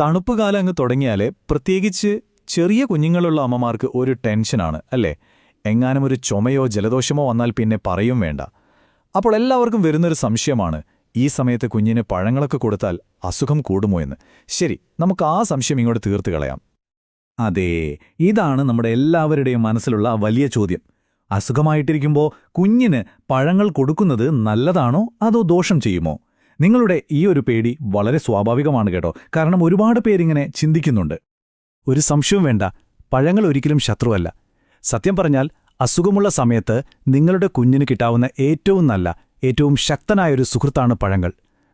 തണുപ്പ് കാലം അങ്ങ് തുടങ്ങിയാലേ പ്രത്യേകിച്ച് ചെറിയ കുഞ്ഞുങ്ങളുള്ള അമ്മമാർക്ക് ഒരു ടെൻഷനാണ് അല്ലേ? എങ്ങാനും ഒരു ചുമയോ ജലദോഷമോ വന്നാൽ പിന്നെ പറയും വേണ്ട. അപ്പോൾ എല്ലാവർക്കും വരുന്നൊരു സംശയമാണ് ഈ സമയത്ത് കുഞ്ഞിന് പഴങ്ങളൊക്കെ കൊടുത്താൽ അസുഖം കൂടുമോ എന്ന്. ശരി നമുക്ക് ആ സംശയം ഇങ്ങോട്ട് തീർത്തു കളയാം. അതെ ഇതാണ് നമ്മുടെ എല്ലാവരുടെയും മനസ്സിലുള്ള വലിയ ചോദ്യം. അസുഖമായിട്ടിരിക്കുമ്പോൾ കുഞ്ഞിന് പഴങ്ങൾ കൊടുക്കുന്നത് നല്ലതാണോ അതോ ദോഷം ചെയ്യുമോ? നിങ്ങളുടെ ഈ ഒരു പേടി വളരെ സ്വാഭാവികമാണ് കേട്ടോ. കാരണം ഒരുപാട് പേരിങ്ങനെ ചിന്തിക്കുന്നുണ്ട്. ഒരു സംശയവും വേണ്ട. പഴങ്ങൾ ഒരിക്കലും ശത്രുവല്ല. സത്യം പറഞ്ഞാൽ അസുഖമുള്ള സമയത്ത് നിങ്ങളുടെ കുഞ്ഞിന് കിട്ടാവുന്ന ഏറ്റവും നല്ല ഏറ്റവും ശക്തനായൊരു സുഹൃത്താണ് പഴങ്ങൾ.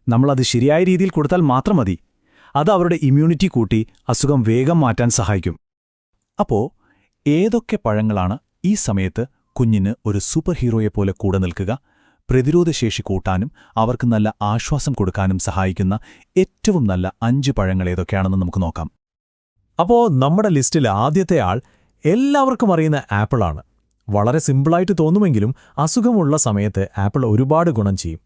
നമ്മളത് ശരിയായ രീതിയിൽ കൊടുത്താൽ മാത്രം മതി. അത് അവരുടെ ഇമ്മ്യൂണിറ്റി കൂട്ടി അസുഖം വേഗം മാറ്റാൻ സഹായിക്കും. അപ്പോ ഏതൊക്കെ പഴങ്ങളാണ് ഈ സമയത്ത് കുഞ്ഞിന് ഒരു സൂപ്പർ ഹീറോയെപ്പോലെ കൂടെ നിൽക്കുക? പ്രതിരോധശേഷി കൂട്ടാനും അവർക്ക് നല്ല ആശ്വാസം കൊടുക്കാനും സഹായിക്കുന്ന ഏറ്റവും നല്ല അഞ്ച് പഴങ്ങൾ ഏതൊക്കെയാണെന്ന് നമുക്ക് നോക്കാം. അപ്പോ നമ്മുടെ ലിസ്റ്റിൽ ആദ്യത്തെ ആൾ എല്ലാവർക്കും അറിയുന്ന ആപ്പിളാണ് വളരെ സിമ്പിളായിട്ട് തോന്നുമെങ്കിലും അസുഖമുള്ള സമയത്ത് ആപ്പിൾ ഒരുപാട് ഗുണം ചെയ്യും.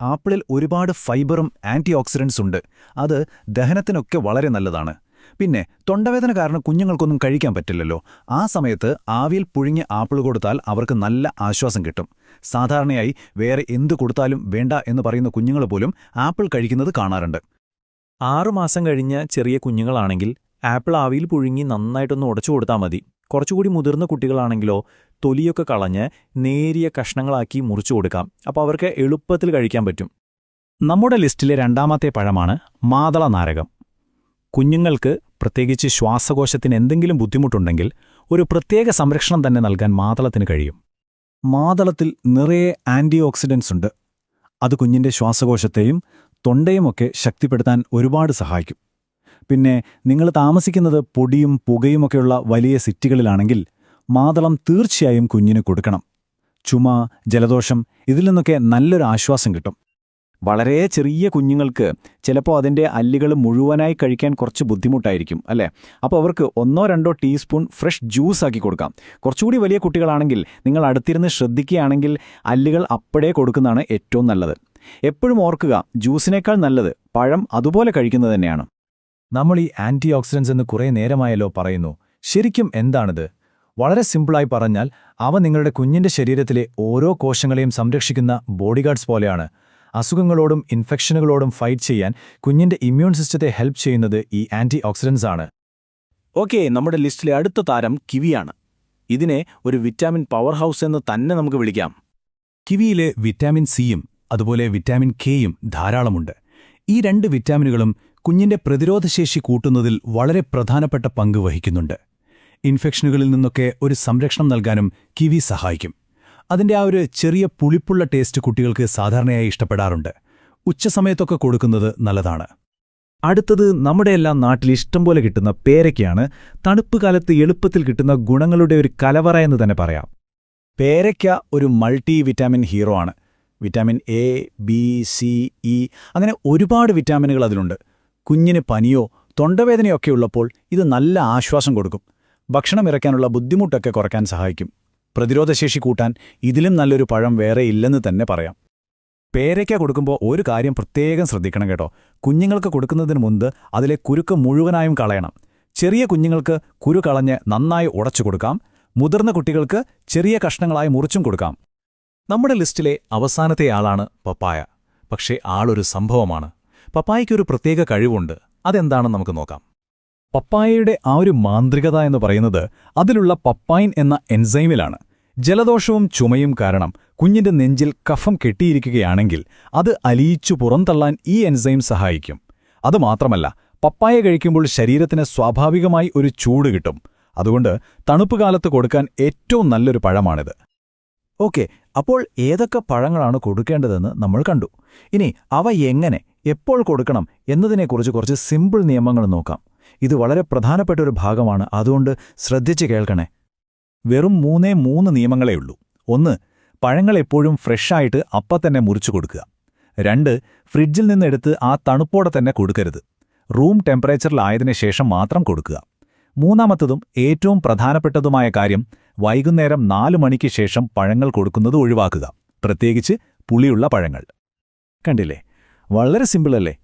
ആപ്പിളിൽ ഒരുപാട് ഫൈബറും ആന്റി ഉണ്ട് അത് ദഹനത്തിനൊക്കെ വളരെ നല്ലതാണ്. പിന്നെ തൊണ്ടവേദന കാരണം കുഞ്ഞുങ്ങൾക്കൊന്നും കഴിക്കാൻ പറ്റില്ലല്ലോ. ആ സമയത്ത് ആവിയിൽ പുഴുങ്ങി ആപ്പിൾ കൊടുത്താൽ അവർക്ക് നല്ല ആശ്വാസം കിട്ടും. സാധാരണയായി വേറെ എന്തു കൊടുത്താലും വേണ്ട എന്ന് പറയുന്ന കുഞ്ഞുങ്ങൾ പോലും ആപ്പിൾ കഴിക്കുന്നത് കാണാറുണ്ട്. ആറുമാസം കഴിഞ്ഞ ചെറിയ കുഞ്ഞുങ്ങളാണെങ്കിൽ ആപ്പിൾ ആവിയിൽ പുഴുങ്ങി നന്നായിട്ടൊന്ന് ഉടച്ചു കൊടുത്താൽ മതി. കുറച്ചുകൂടി മുതിർന്ന കുട്ടികളാണെങ്കിലോ തൊലിയൊക്കെ കളഞ്ഞ് നേരിയ കഷ്ണങ്ങളാക്കി മുറിച്ചു കൊടുക്കാം. അപ്പോൾ അവർക്ക് എളുപ്പത്തിൽ കഴിക്കാൻ പറ്റും. നമ്മുടെ ലിസ്റ്റിലെ രണ്ടാമത്തെ പഴമാണ് മാതള നാരകം കുഞ്ഞുങ്ങൾക്ക് പ്രത്യേകിച്ച് ശ്വാസകോശത്തിന് എന്തെങ്കിലും ബുദ്ധിമുട്ടുണ്ടെങ്കിൽ ഒരു പ്രത്യേക സംരക്ഷണം തന്നെ നൽകാൻ മാതളത്തിന് കഴിയും. മാതളത്തിൽ നിറയെ ആന്റി ഓക്സിഡൻസ് ഉണ്ട്. അത് കുഞ്ഞിന്റെ ശ്വാസകോശത്തെയും തൊണ്ടയുമൊക്കെ ശക്തിപ്പെടുത്താൻ ഒരുപാട് സഹായിക്കും. പിന്നെ നിങ്ങൾ താമസിക്കുന്നത് പൊടിയും പുകയുമൊക്കെയുള്ള വലിയ സിറ്റികളിലാണെങ്കിൽ മാതളം തീർച്ചയായും കുഞ്ഞിന് കൊടുക്കണം. ചുമ ജലദോഷം ഇതിൽ നിന്നൊക്കെ നല്ലൊരു ആശ്വാസം കിട്ടും. വളരെ ചെറിയ കുഞ്ഞുങ്ങൾക്ക് ചിലപ്പോൾ അതിന്റെ അല്ലികൾ മുഴുവനായി കഴിക്കാൻ കുറച്ച് ബുദ്ധിമുട്ടായിരിക്കും അല്ലേ? അപ്പോൾ അവർക്ക് ഒന്നോ രണ്ടോ ടീസ്പൂൺ ഫ്രഷ് ജ്യൂസ് ആക്കി കൊടുക്കാം. കുറച്ചുകൂടി വലിയ കുട്ടികളാണെങ്കിൽ നിങ്ങൾ അടുത്തിരുന്ന് ശ്രദ്ധിക്കുകയാണെങ്കിൽ അല്ലികൾ അപ്പോഴേ കൊടുക്കുന്നതാണ് ഏറ്റവും നല്ലത്. എപ്പോഴും ഓർക്കുക ജ്യൂസിനേക്കാൾ നല്ലത് പഴം അതുപോലെ കഴിക്കുന്നത് തന്നെയാണ്. നമ്മൾ ഈ ആന്റി ഓക്സിഡൻസ് എന്ന് കുറേ നേരമായല്ലോ പറയുന്നു. ശരിക്കും എന്താണിത്? വളരെ സിമ്പിളായി പറഞ്ഞാൽ അവ നിങ്ങളുടെ കുഞ്ഞിന്റെ ശരീരത്തിലെ ഓരോ കോശങ്ങളെയും സംരക്ഷിക്കുന്ന ബോഡിഗാർഡ്സ് പോലെയാണ്. അസുഖങ്ങളോടും ഇൻഫെക്ഷനുകളോടും ഫൈറ്റ് ചെയ്യാൻ കുഞ്ഞിന്റെ ഇമ്മ്യൂൺ സിസ്റ്റത്തെ ഹെൽപ്പ് ചെയ്യുന്നത് ഈ ആന്റി ഓക്സിഡൻസ് ആണ്. ഓക്കെ നമ്മുടെ ലിസ്റ്റിലെ അടുത്ത താരം കിവിയാണ്. ഇതിനെ ഒരു വിറ്റാമിൻ പവർ ഹൗസ് എന്ന് തന്നെ നമുക്ക് വിളിക്കാം. കിവിയിലെ വിറ്റാമിൻ സിയും അതുപോലെ വിറ്റാമിൻ കെയും ധാരാളമുണ്ട്. ഈ രണ്ട് വിറ്റാമിനുകളും കുഞ്ഞിന്റെ പ്രതിരോധശേഷി കൂട്ടുന്നതിൽ വളരെ പ്രധാനപ്പെട്ട പങ്ക് വഹിക്കുന്നുണ്ട്. ഇൻഫെക്ഷനുകളിൽ നിന്നൊക്കെ ഒരു സംരക്ഷണം നൽകാനും കിവി സഹായിക്കും. അതിന്റെ ആ ഒരു ചെറിയ പുളിപ്പുള്ള ടേസ്റ്റ് കുട്ടികൾക്ക് സാധാരണയായി ഇഷ്ടപ്പെടാറുണ്ട്. ഉച്ചസമയത്തൊക്കെ കൊടുക്കുന്നത് നല്ലതാണ്. അടുത്തത് നമ്മുടെയെല്ലാം നാട്ടിൽ ഇഷ്ടം പോലെ കിട്ടുന്ന പേരയ്ക്കയാണ് തണുപ്പ് കാലത്ത് എളുപ്പത്തിൽ കിട്ടുന്ന ഗുണങ്ങളുടെ ഒരു കലവറ എന്ന് തന്നെ പറയാം. പേരയ്ക്ക ഒരു മൾട്ടി വിറ്റാമിൻ ഹീറോ ആണ്. Vitamin A B C E അങ്ങനെ ഒരുപാട് വിറ്റാമിനുകൾ അതിലുണ്ട്. കുഞ്ഞിന് പനിയോ തൊണ്ടവേദനയോ ഒക്കെ ഉള്ളപ്പോൾ ഇത് നല്ല ആശ്വാസം കൊടുക്കും. ഭക്ഷണം ഇറക്കാനുള്ള ബുദ്ധിമുട്ടൊക്കെ കുറയ്ക്കാൻ സഹായിക്കും. പ്രതിരോധശേഷി കൂട്ടാൻ ഇതിലും നല്ലൊരു പഴം വേറെ ഇല്ലെന്ന് തന്നെ പറയാം. പേരയ്ക്ക കൊടുക്കുമ്പോൾ ഒരു കാര്യം പ്രത്യേകം ശ്രദ്ധിക്കണം കേട്ടോ. കുഞ്ഞുങ്ങൾക്ക് കൊടുക്കുന്നതിന് മുൻപ് അതിലെ കുരുക്ക് മുഴുവനായും കളയണം. ചെറിയ കുഞ്ഞുങ്ങൾക്ക് കുരു കളഞ്ഞ് നന്നായി ഉടച്ചു കൊടുക്കാം. മുതിർന്ന കുട്ടികൾക്ക് ചെറിയ കഷ്ണങ്ങളായി മുറിച്ചും കൊടുക്കാം. നമ്മുടെ ലിസ്റ്റിലെ അവസാനത്തെ ആളാണ് പപ്പായ. പക്ഷേ ആളൊരു സംഭവമാണ്. പപ്പായയ്ക്കൊരു പ്രത്യേക കഴിവുണ്ട്. അതെന്താണെന്ന് നമുക്ക് നോക്കാം. പപ്പായയുടെ ആ ഒരു മാന്ത്രികത എന്ന് പറയുന്നത് അതിലുള്ള പപ്പായിൻ എന്ന എൻസൈമിലാണ്. ജലദോഷവും ചുമയും കാരണം കുഞ്ഞിന്റെ നെഞ്ചിൽ കഫം കെട്ടിയിരിക്കുകയാണെങ്കിൽ അത് അലിയിച്ചു പുറന്തള്ളാൻ ഈ എൻസൈം സഹായിക്കും. അതുമാത്രമല്ല പപ്പായ കഴിക്കുമ്പോൾ ശരീരത്തിന് സ്വാഭാവികമായി ഒരു ചൂട് കിട്ടും. അതുകൊണ്ട് തണുപ്പ് കാലത്ത് കൊടുക്കാൻ ഏറ്റവും നല്ലൊരു പഴമാണിത്. ഓക്കെ അപ്പോൾ ഏതൊക്കെ പഴങ്ങളാണ് കൊടുക്കേണ്ടതെന്ന് നമ്മൾ കണ്ടു. ഇനി അവ എങ്ങനെ എപ്പോൾ കൊടുക്കണം എന്നതിനെക്കുറിച്ച് കുറച്ച് സിമ്പിൾ നിയമങ്ങൾ നോക്കാം. ഇത് വളരെ പ്രധാനപ്പെട്ട ഒരു ഭാഗമാണ്. അതുകൊണ്ട് ശ്രദ്ധിച്ച് കേൾക്കണേ. വെറും മൂന്നേ മൂന്ന് നിയമങ്ങളേ ഉള്ളൂ. ഒന്ന് പഴങ്ങൾ എപ്പോഴും ഫ്രഷായിട്ട് അപ്പം തന്നെ മുറിച്ചു കൊടുക്കുക. രണ്ട് ഫ്രിഡ്ജിൽ നിന്നെടുത്ത് ആ തണുപ്പോടെ തന്നെ കൊടുക്കരുത്. റൂം ടെമ്പറേച്ചറിലായതിനു ശേഷം മാത്രം കൊടുക്കുക. മൂന്നാമത്തതും ഏറ്റവും പ്രധാനപ്പെട്ടതുമായ കാര്യം വൈകുന്നേരം നാലു മണിക്ക് ശേഷം പഴങ്ങൾ കൊടുക്കുന്നത് ഒഴിവാക്കുക. പ്രത്യേകിച്ച് പുളിയുള്ള പഴങ്ങൾ. കണ്ടില്ലേ? വളരെ സിമ്പിളല്ലേ?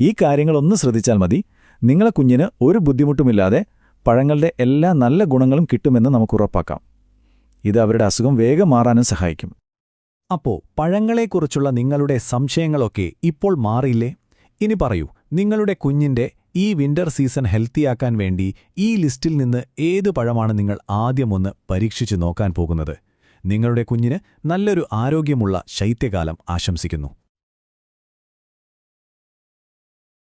ഈ കാര്യങ്ങളൊന്ന് ശ്രദ്ധിച്ചാൽ മതി. നിങ്ങളെ കുഞ്ഞിന് ഒരു ബുദ്ധിമുട്ടുമില്ലാതെ പഴങ്ങളുടെ എല്ലാ നല്ല ഗുണങ്ങളും കിട്ടുമെന്ന് നമുക്ക് ഉറപ്പാക്കാം. ഇത് അവരുടെ അസുഖം വേഗം മാറാനും സഹായിക്കും. അപ്പോ പഴങ്ങളെക്കുറിച്ചുള്ള നിങ്ങളുടെ സംശയങ്ങളൊക്കെ ഇപ്പോൾ മാറിയില്ലേ? ഇനി പറയൂ നിങ്ങളുടെ കുഞ്ഞിന്റെ ഈ വിന്റർ സീസൺ ഹെൽത്തിയാക്കാൻ വേണ്ടി ഈ ലിസ്റ്റിൽ നിന്ന് ഏത് പഴമാണ് നിങ്ങൾ ആദ്യമൊന്ന് പരീക്ഷിച്ചു നോക്കാൻ പോകുന്നത്? നിങ്ങളുടെ കുഞ്ഞിന് നല്ലൊരു ആരോഗ്യമുള്ള ശൈത്യകാലം ആശംസിക്കുന്നു.